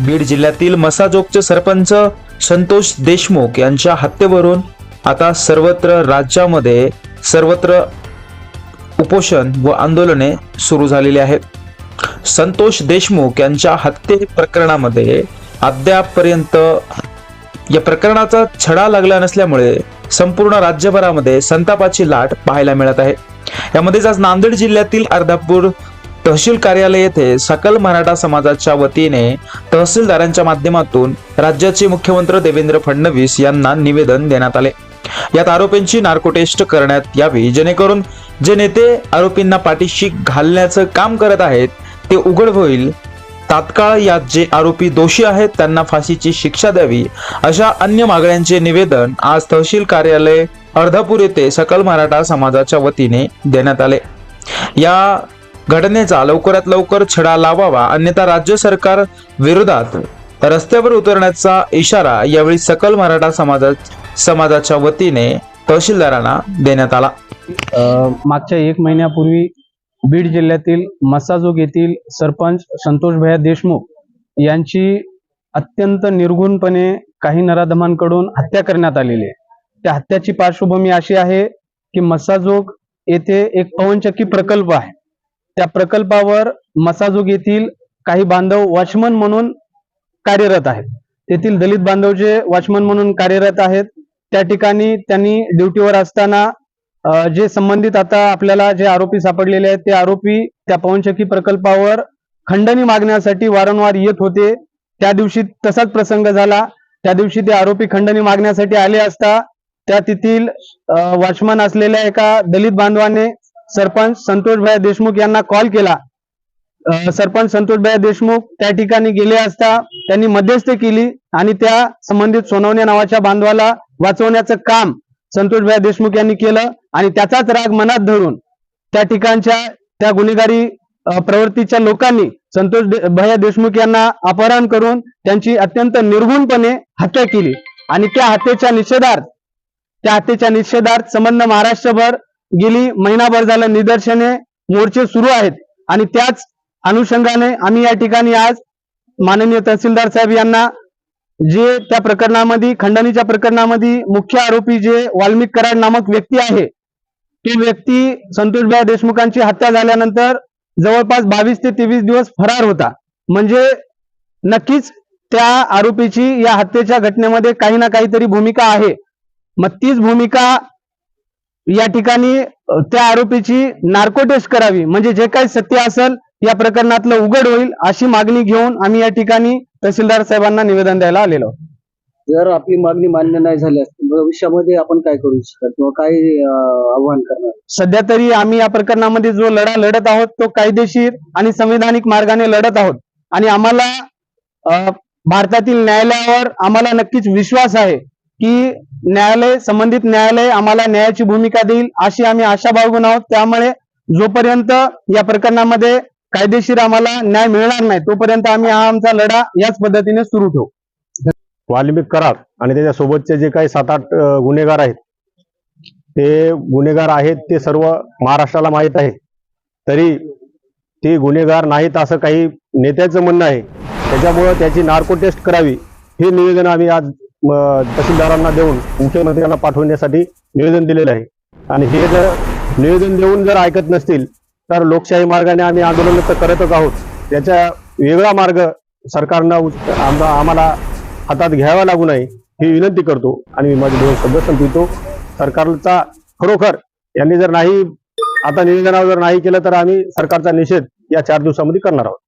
बीड जिल्ह्यातील मसाजोगचे सरपंच संतोष देशमुख यांच्या हत्येवरून आता सर्वत्र राज्यामध्ये सर्वत्र उपोषण व आंदोलने सुरू झालेली आहेत. संतोष देशमुख यांच्या हत्ये प्रकरणामध्ये अद्यापपर्यंत या प्रकरणाचा छडा लागला नसल्यामुळे संपूर्ण राज्यभरामध्ये संतापाची लाट पाहायला मिळत आहे. यामध्येच आज नांदेड जिल्ह्यातील अर्धापूर तहसील कार्यालय येथे सकल मराठा समाजाच्या वतीने तहसीलदारांच्या माध्यमातून राज्याचे मुख्यमंत्री देवेंद्र फडणवीस यांना निवेदन देण्यात आले. यात आरोपींची नार्को टेस्ट करण्यात यावी जेणेकरून जे नेते आरोपींना पाठीशी घालण्याचं काम करत आहेत ते उघड होईल. तात्काळ यात जे आरोपी दोषी आहेत त्यांना फाशीची शिक्षा द्यावी अशा अन्य मागण्यांचे निवेदन आज तहसील कार्यालय अर्धापूर येथे सकल मराठा समाजाच्या वतीने देण्यात आले. या घटनेचा लवकरात लवकर छडा लावावा अन्यथा राज्य सरकार विरोधात रस्त्यावर उतरण्याचा इशारा यावेळी सकल मराठा समाजा समाजाच्या वतीने तहसीलदारांना देण्यात आला. मागच्या एक महिन्यापूर्वी बीड जिल्ह्यातील मसाजोग येथील सरपंच संतोष भैया देशमुख यांची अत्यंत निर्गुणपणे काही नराधमांकडून हत्या करण्यात आलेली आहे. त्या हत्याची पार्श्वभूमी अशी आहे की मसाजोग येथे एक पवनचक्की प्रकल्प आहे. त्या प्रकल्पावर मसाजोग येथील काही बांधव वॉचमन म्हणून कार्यरत आहेत. तेथील दलित बांधव जे वॉचमन म्हणून कार्यरत आहेत त्या ठिकाणी त्यांनी ड्युटीवर असताना जे संबंधित आता आपल्याला जे आरोपी सापडलेले आहेत ते आरोपी त्या पवनचक्की प्रकल्पावर खंडणी मागण्यासाठी वारंवार येत होते. त्या दिवशी तसाच प्रसंग झाला. त्या दिवशी ते आरोपी खंडणी मागण्यासाठी आले असता त्या तेथील वॉचमन असलेल्या एका दलित बांधवाने सरपंच संतोषभाई देशमुख यांना कॉल. केला सरपंच संतोषभाई देशमुख त्या ठिकाणी गेले असता त्यांनी मध्यस्थी केली आणि त्या संबंधित सोनवणे नावाच्या बांधवाला वाचवण्याचं काम संतोषभाई देशमुख यांनी केलं आणि त्याचाच राग मनात धरून त्या ठिकाणच्या त्या गुन्हेगारी प्रवृत्तीच्या लोकांनी संतोष भैया देशमुख यांना अपहरण करून त्यांची अत्यंत निर्गुणपणे हत्या केली. आणि त्या हत्येच्या निषेधार्थ त्या हत्येच्या निषेधार्थ संबंध महाराष्ट्रभर गेली महिनाभर झालं निदर्शने मोर्चे सुरू आहेत. आणि त्याच अनुषंगाने आम्ही या ठिकाणी आज माननीय तहसीलदार साहेब यांना जे त्या प्रकरणामध्ये खंडणीच्या प्रकरणामध्ये मुख्य आरोपी जे वाल्मिक कराड नामक व्यक्ती आहे ती व्यक्ती संतोषभाई देशमुखांची हत्या झाल्यानंतर जवळपास बावीस ते तेवीस दिवस फरार होता. म्हणजे नक्कीच त्या आरोपीची या हत्येच्या घटनेमध्ये काही ना काहीतरी भूमिका आहे. मग तीच भूमिका या ठिकाणी त्या आरोपीची नार्को टेस्ट करावी म्हणजे जे काही सत्य असेल या प्रकरणातलं उघड होईल अशी मागणी घेऊन आम्ही या ठिकाणी तहसीलदार साहेबांना निवेदन द्यायला आलेलो. जर आपली मागणी मान्य नाही झाल्यास भविष्यामध्ये आपण काय करू शकता किंवा काय आव्हान करणार सध्या तरी आम्ही या प्रकरणामध्ये जो लढा लढत आहोत तो कायदेशीर आणि संविधानिक मार्गाने लढत आहोत आणि आम्हाला भारतातील न्यायालयावर आम्हाला नक्कीच विश्वास आहे की न्यायालय संबंधित न्यायालय आम्हाला न्यायाची भूमिका देईल अशी आम्ही आशा बाळगून आहोत. त्यामुळे जोपर्यंत या प्रकरणामध्ये कायदेशीर आम्हाला न्याय मिळणार नाही तोपर्यंत आम्ही हा आमचा लढा याच पद्धतीने सुरू ठेवू. वाल्मिक कराड आणि त्याच्यासोबतचे जे काही सात आठ गुन्हेगार आहेत ते गुन्हेगार आहेत ते सर्व महाराष्ट्राला माहीत आहे. तरी ते गुन्हेगार नाहीत असं काही नेत्याचं म्हणणं आहे. त्याच्यामुळं त्याची नार्को टेस्ट करावी हे निवेदन आम्ही आज तहसीलदारांना देऊन मुख्यमंत्र्यांना पाठवण्यासाठी निवेदन दिलेलं आहे. आणि हे जर निवेदन देऊन जर ऐकत नसतील तर लोकशाही मार्गाने आम्ही आंदोलन तर करतच आहोत. याचा वेगळा मार्ग सरकारनं आम्हाला हातात घ्यावा लागू नये ही विनंती करतो. आणि मी माझे दोन शब्द संपवितो. सरकारचा खरोखर यांनी जर नाही आता निवेदनावर जर नाही केलं तर आम्ही सरकारचा निषेध या चार दिवसामध्ये करणार आहोत.